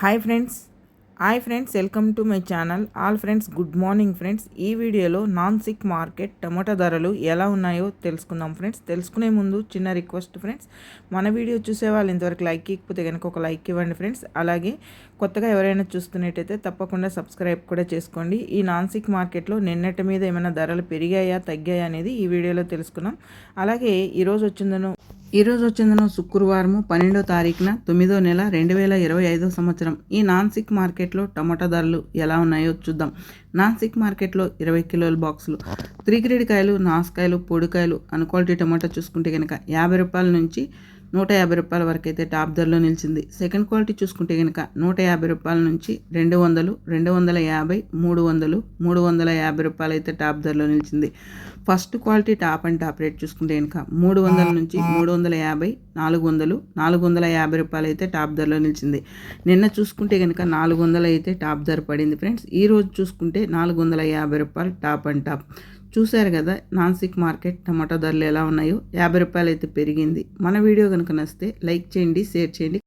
Hi friends hi friends welcome to my channel all friends good morning friends ఈ వీడియోలో non sick market టమాటా ధరలు ఎలా ఉన్నాయో తెలుసుకుందాం ఫ్రెండ్స్ తెలుసుకునే ముందు చిన్న రిక్వెస్ట్ ఫ్రెండ్స్ మన వీడియో చూసే వాళ్ళు ఇంతవరకు లైక్ ఇకపోతే కనుక ఒక లైక్ ఇవ్వండి ఫ్రెండ్స్ అలాగే కొత్తగా ఎవరైనా చూస్తున్నట్టయితే తప్పకుండా సబ్స్క్రైబ్ కూడా చేసుకోండి. ఈ నాన్ సిక్ మార్కెట్లో నిన్నటి మీద ఏమైనా ధరలు పెరిగాయా తగ్గాయా అనేది ఈ వీడియోలో తెలుసుకున్నాం అలాగే ఈరోజు వచ్చిందను ఈరోజు వచ్చిందను శుక్రవారము పన్నెండో తారీఖున తొమ్మిదో నెల రెండు వేల ఇరవై ఐదో సంవత్సరం. ఈ నాన్సిక్ మార్కెట్లో టమాటా ధరలు ఎలా ఉన్నాయో చూద్దాం. నాన్సిక్ మార్కెట్లో ఇరవై కిలోల బాక్సులు త్రీ గ్రేడ్ కాయలు నాసుకాయలు పొడికాయలు అన్ క్వాలిటీ టమాటా చూసుకుంటే కనుక యాభై రూపాయల నుంచి నూట యాభై రూపాయల వరకు అయితే టాప్ ధరలో నిలిచింది. సెకండ్ క్వాలిటీ చూసుకుంటే కనుక నూట యాభై రూపాయల నుంచి రెండు వందలు రెండు వందల యాభై మూడు వందలు మూడు వందల యాభై రూపాయలు అయితే టాప్ ధరలో నిలిచింది. First quality top and top rate చూసుకుంటే కనుక మూడు వందల నుంచి మూడు వందల యాభై నాలుగు వందలు నాలుగు వందల యాభై రూపాయలు అయితే టాప్ ధరలో నిలిచింది. నిన్న చూసుకుంటే కనుక నాలుగు వందలు అయితే టాప్ ధర పడింది ఫ్రెండ్స్. ఈ రోజు చూసుకుంటే నాలుగు వందల యాభై రూపాయలు టాప్ అండ్ టాప్. చూశారు కదా నాన్సిక్ మార్కెట్ టమాటో ధరలు ఎలా ఉన్నాయో? యాభై రూపాయలు అయితే పెరిగింది. మన వీడియో కనుక నచ్చితే లైక్ చేయండి షేర్ చేయండి.